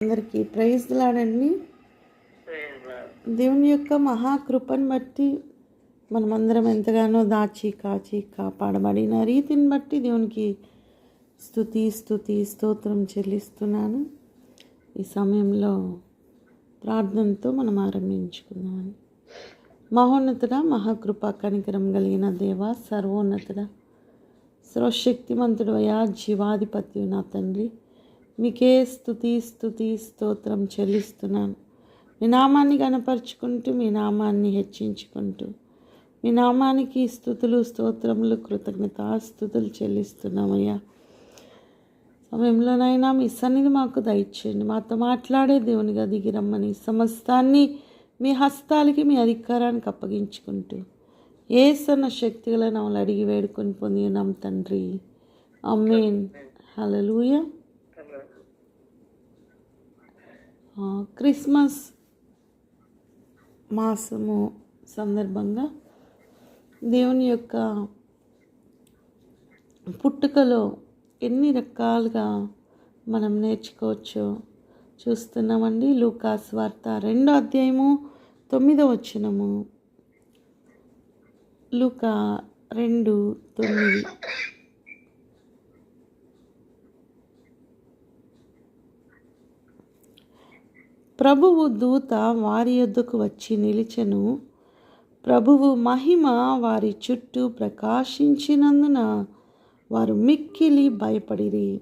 అందరికీ ప్రైజ్ లాడండి దేవుని యొక్క మహాకృపను బట్టి మనమందరం ఎంతగానో దాచి కాచి కాపాడబడిన రీతిని బట్టి దేవునికి స్థుతి స్థుతి స్తోత్రం చెల్లిస్తున్నాను. ఈ సమయంలో ప్రార్థనతో మనం ఆరంభించుకుందామని మహోన్నతుడ మహాకృప కనికరం కలిగిన దేవ సర్వోన్నతుడ సర్వశక్తిమంతుడవయా జీవాధిపత్యు నా తండ్రి. మీకే స్థుతి స్థుతి స్తోత్రం చెల్లిస్తున్నాను. మీ నామాన్ని గనపరుచుకుంటూ మీ నామాన్ని హెచ్చించుకుంటూ మీ నామానికి స్థుతులు స్తోత్రములు కృతజ్ఞత స్థుతులు చెల్లిస్తున్నామయ్యా. సమయంలోనైనా మీ సన్నిధి మాకు దయచేయండి. మాతో మాట్లాడే దేవునిగా దిగి రమ్మని సమస్తాన్ని మీ హస్తాలకి మీ అధికారానికి అప్పగించుకుంటూ ఏ సన్న శక్తిగల నమ్మలు అడిగి వేడుకొని పొందినాం తండ్రి. అమ్మేన్ హలలుయ క్రిస్మస్ మాసము సందర్భంగా దేవుని యొక్క పుట్టుకలో ఎన్ని రకాలుగా మనం నేర్చుకోవచ్చో చూస్తున్నామండి. లూకాస్ వార్త రెండో అధ్యాయము తొమ్మిదో వచ్చినము లూకా రెండు తొమ్మిది. ప్రభువు దూత వారి యొద్దకు వచ్చి నిలిచెను. ప్రభువు మహిమ వారి చుట్టూ ప్రకాశించినందున వారు మిక్కిలి భయపడిరి.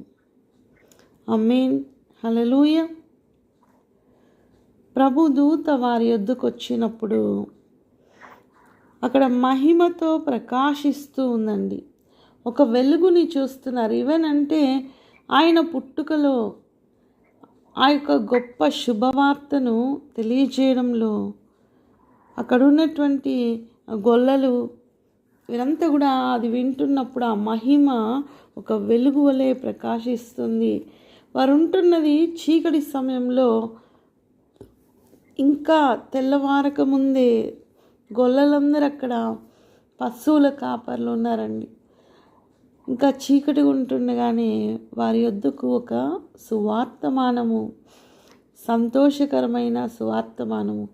అమ్మేన్ హలలుయ ప్రభు దూత వారి యొద్దకు వచ్చినప్పుడు అక్కడ మహిమతో ప్రకాశిస్తూ ఉందండి. ఒక వెలుగుని చూస్తున్నారు. ఈవెన్ అంటే ఆయన పుట్టుకలో ఆ యొక్క గొప్ప శుభవార్తను తెలియజేయడంలో అక్కడ ఉన్నటువంటి గొల్లలు వీరంతా కూడా అది వింటున్నప్పుడు ఆ మహిమ ఒక వెలుగు వలె ప్రకాశిస్తుంది. వారు ఉంటున్నది చీకటి సమయంలో ఇంకా తెల్లవారక ముందే గొల్లలందరూ అక్కడ పశువుల కాపర్లు ఉన్నారండి. ఇంకా చీకటి ఉంటుండగానే వారి యొద్దకు ఒక సువార్తమానము సంతోషకరమైన సువార్తమానము.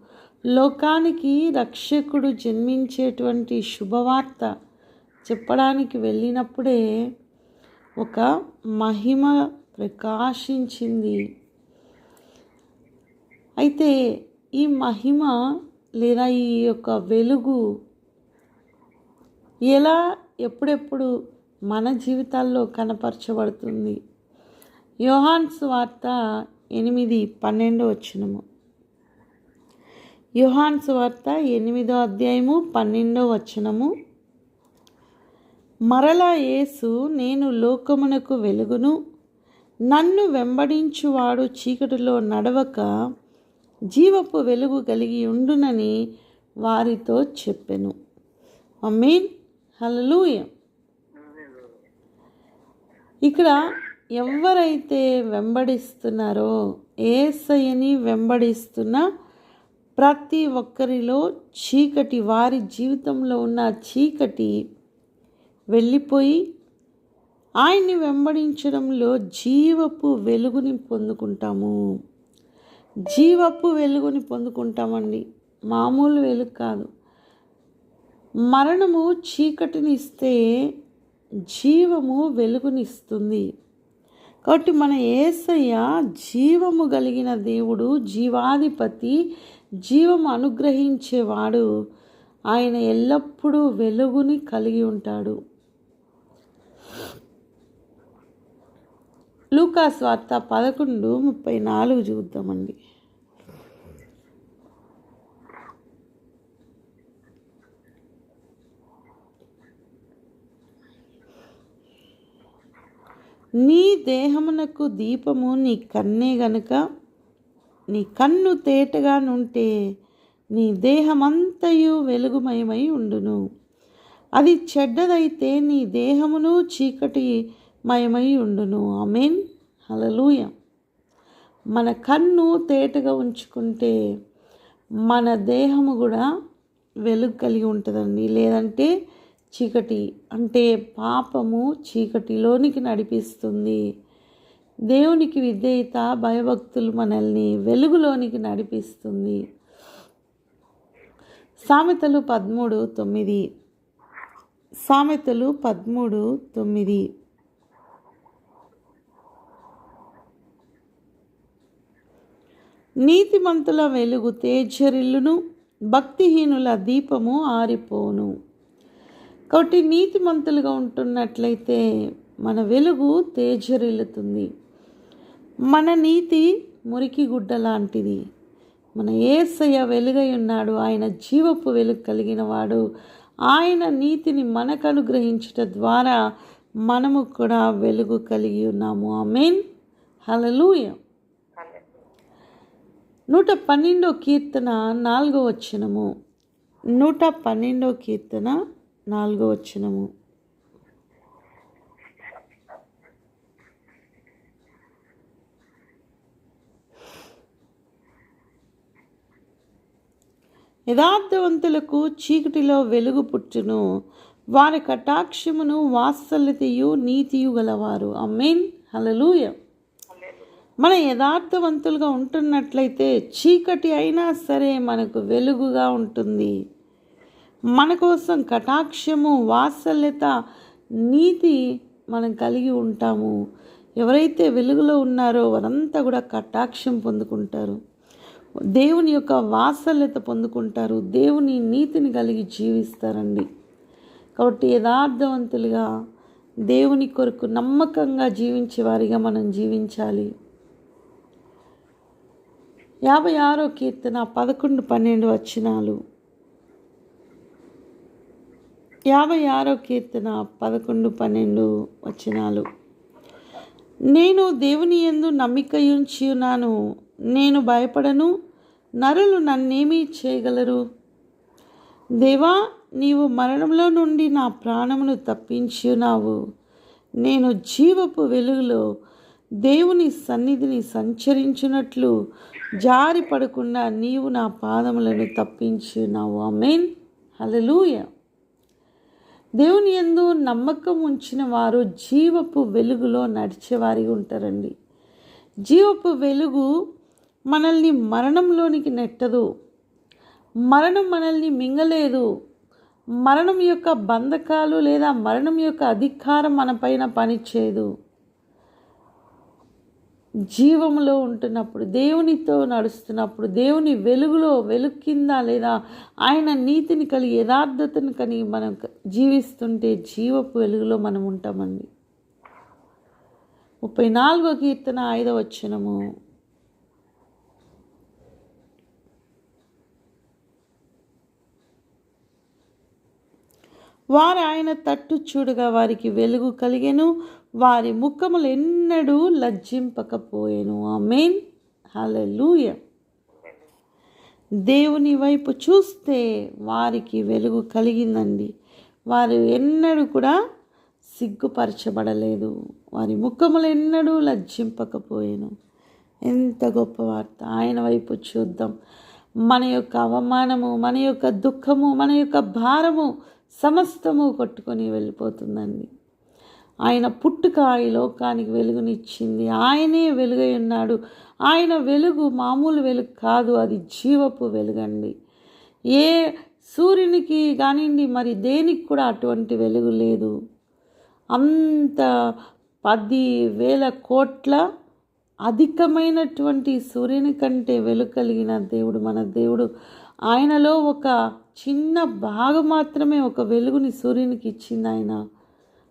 లోకానికి రక్షకుడు జన్మించేటువంటి శుభవార్త చెప్పడానికి వెళ్ళినప్పుడే ఒక మహిమ ప్రకాశించింది. అయితే ఈ మహిమ లేదా ఈ యొక్క వెలుగు ఎలా ఎప్పుడెప్పుడు మన జీవితాల్లో కనపరచబడుతుంది. యోహాన్స్ వార్త ఎనిమిది పన్నెండు వచ్చినము యోహాన్స్ వార్త ఎనిమిదో అధ్యాయము పన్నెండో వచనము. మరలా యేసు నేను లోకమునకు వెలుగును. నన్ను వెంబడించువాడు చీకటిలో నడవక జీవపు వెలుగు కలిగి ఉండునని వారితో చెప్పెను. మీన్ హలలుయం ఇక్కడ ఎవరైతే వెంబడిస్తున్నారో ఏసయ్యని వెంబడిస్తున్న ప్రతి ఒక్కరిలో చీకటి వారి జీవితంలో ఉన్న చీకటి వెళ్ళిపోయి ఆయన్ని వెంబడించడంలో జీవపు వెలుగుని పొందుకుంటాము. జీవపు వెలుగుని పొందుకుంటామండి. మామూలు వెలుగు కాదు. మరణము చీకటిని ఇస్తే జీవము వెలుగునిస్తుంది. కాబట్టి మన ఏసయ్య జీవము కలిగిన దేవుడు జీవాధిపతి జీవము అనుగ్రహించేవాడు. ఆయన ఎల్లప్పుడూ వెలుగుని కలిగి ఉంటాడు. లూకాస్ వార్త పదకొండు ముప్పై నాలుగు చూద్దామండి. నీ దేహమునకు దీపము నీ కన్నే గనుక నీ కన్ను తేటగా నుంటే నీ దేహమంతయు వెలుగుమయమై ఉండును. అది చెడ్డదైతే నీ దేహమును చీకటి మయమై ఉండును. ఆమెన్. హలలుయ మన కన్ను తేటగా ఉంచుకుంటే మన దేహము కూడా వెలుగు కలిగి ఉంటుందండి. లేదంటే చీకటి అంటే పాపము చీకటిలోనికి నడిపిస్తుంది. దేవునికి విధేయత భయభక్తులు మనల్ని వెలుగులోనికి నడిపిస్తుంది. సామెతలు పదమూడు తొమ్మిది. సామెతలు పదమూడు తొమ్మిది. నీతిమంతుల వెలుగు తేజరిల్లును భక్తిహీనుల దీపము ఆరిపోను. కాబట్టి నీతిమంతులుగా ఉంటున్నట్లయితే మన వెలుగు తేజరిల్లుతుంది. మన నీతి మురికి గుడ్డ లాంటిది. మన ఏసయ్య వెలుగై ఉన్నాడు. ఆయన జీవపు వెలుగు కలిగిన వాడు. ఆయన నీతిని మనకు అనుగ్రహించుట ద్వారా మనము కూడా వెలుగు కలిగి ఉన్నాము. ఆమెన్. హలలుయ నూట పన్నెండో కీర్తన నాలుగో వచనము. నూట పన్నెండో కీర్తన నాలుగో వచనము. యథార్థవంతులకు చీకటిలో వెలుగు పుట్టును. వారి కటాక్షమును వాత్సల్యతయు నీతియు గలవారు. అమ్మేన్ హలలుయ మన యథార్థవంతులుగా ఉంటున్నట్లయితే చీకటి అయినా సరే మనకు వెలుగుగా ఉంటుంది. మన కోసం కటాక్షము వాత్సల్యత నీతి మనం కలిగి ఉంటాము. ఎవరైతే వెలుగులో ఉన్నారో వారంతా కూడా కటాక్షం పొందుకుంటారు. దేవుని యొక్క వాత్సల్యత పొందుకుంటారు. దేవుని నీతిని కలిగి జీవిస్తారండి. కాబట్టి యథార్థవంతులుగా దేవుని కొరకు నమ్మకంగా జీవించే వారిగా మనం జీవించాలి. యాభై ఆరో కీర్తన పదకొండు పన్నెండు వచనాలు. యాభై ఆరో కీర్తన పదకొండు పన్నెండు వచనాలు. నేను దేవుని యందు నమ్మికయుంచి ఉన్నాను నేను భయపడను. నరులు నన్నేమీ చేయగలరు? దేవా నీవు మరణంలో నుండి నా ప్రాణమును తప్పించి ఉన్నావు నేను జీవపు వెలుగులో దేవుని సన్నిధిని సంచరించినట్లు జారి పడకుండా నీవు నా పాదములను తప్పించి ఉన్నావు అమేన్ హలలుయ దేవుని ఎందు నమ్మకం ఉంచిన వారు జీవపు వెలుగులో నడిచేవారిగా ఉంటారండి. జీవపు వెలుగు మనల్ని మరణంలోనికి నెట్టదు. మరణం మనల్ని మింగలేదు. మరణం యొక్క బంధకాలు లేదా మరణం యొక్క అధికారం మన పైన పనిచేయదు. జీవములో ఉంటున్నప్పుడు దేవునితో నడుస్తున్నప్పుడు దేవుని వెలుగులో వెలుగు కింద లేదా ఆయన నీతిని కలిగి యథార్థతను కలిగి మనం జీవిస్తుంటే జీవపు వెలుగులో మనం ఉంటామండి. ముప్పై నాలుగో కీర్తన ఐదవ వచ్చినము వారు ఆయన తట్టు చూడగా వారికి వెలుగు కలిగెను. వారి ముఖములు ఎన్నడూ లజ్జింపకపోయెను. ఆమెన్. హల్లెలూయ. దేవుని వైపు చూస్తే వారికి వెలుగు కలిగిందండి. వారు ఎన్నడూ కూడా సిగ్గుపరచబడలేదు. వారి ముఖములు ఎన్నడూ లజ్జింపకపోయాను. ఎంత గొప్ప వార్త. ఆయన వైపు చూద్దాం. మన యొక్క అవమానము మన యొక్క దుఃఖము మన యొక్క భారము సమస్తము కొట్టుకొని వెళ్ళిపోతుందండి. ఆయన పుట్టుక ఈ లోకానికి వెలుగునిచ్చింది. ఆయనే వెలుగై ఉన్నాడు. ఆయన వెలుగు మామూలు వెలుగు కాదు అది జీవపు వెలుగండి. ఏ సూర్యునికి కానివ్వండి మరి దేనికి కూడా అటువంటి వెలుగు లేదు. అంత పది వేల కోట్ల అధికమైనటువంటి సూర్యుని కంటే వెలుగు కలిగిన దేవుడు మన దేవుడు ఆయనలో ఒక చిన్న భాగం మాత్రమే ఒక వెలుగుని సూర్యునికి ఇచ్చింది ఆయన.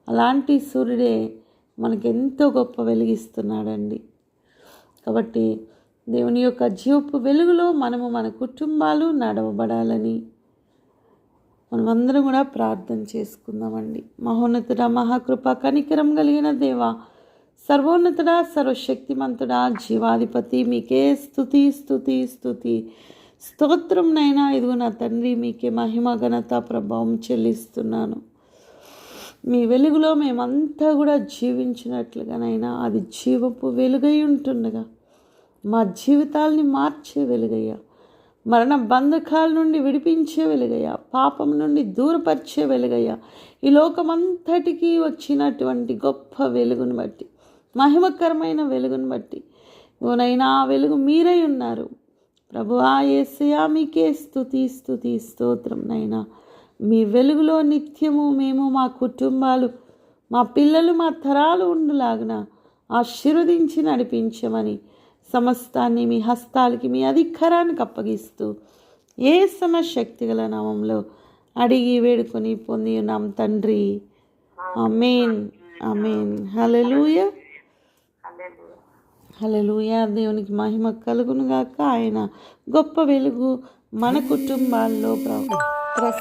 అలాంటి సూర్యుడే మనకెంతో గొప్ప వెలిగిస్తున్నాడండి. కాబట్టి దేవుని యొక్క జీవపు వెలుగులో మనము మన కుటుంబాలు నడవబడాలని మనమందరం కూడా ప్రార్థన చేసుకుందామండి. మహోన్నతుడ మహాకృప కనికరం కలిగిన దేవ సర్వోన్నతుడా సర్వశక్తిమంతుడా జీవాధిపతి మీకే స్థుతి స్థుతి స్థుతి స్తోత్రం నైనా ఇదిగో నా తండ్రి మీకే మహిమ ఘనత ప్రభావం చెల్లిస్తున్నాను. మీ వెలుగులో మేమంతా కూడా జీవించినట్లుగానైనా అది జీవపు వెలుగై ఉంటుండగా మా జీవితాల్ని మార్చే వెలుగయ్యా. మరణ బంధకాల నుండి విడిపించే వెలుగయ్యా. పాపం నుండి దూరపరిచే వెలుగయ్యా. ఈ లోకమంతటికీ వచ్చినటువంటి గొప్ప వెలుగును బట్టి మహిమకరమైన వెలుగును బట్టి ఓనైనా ఆ వెలుగు మీరై ఉన్నారు. ప్రభువా యేసయ్యా మీకే స్థుతి స్థుతి స్తోత్రం నైనా. మీ వెలుగులో నిత్యము మేము మా కుటుంబాలు మా పిల్లలు మా తరాలు ఉండులాగున ఆశీర్వదించి నడిపించమని సమస్తాన్ని మీ హస్తాలకి మీ అధికారానికి అప్పగిస్తూ ఏ సమ శక్తి గల నామంలో అడిగి వేడుకొని పొంది ఉన్నాం తండ్రి అమేన్ అమేన్ హలెలూయ హలెలూయ దేవునికి మహిమ కలుగునుగాక. ఆయన గొప్ప వెలుగు మన కుటుంబాల్లో ప్ర-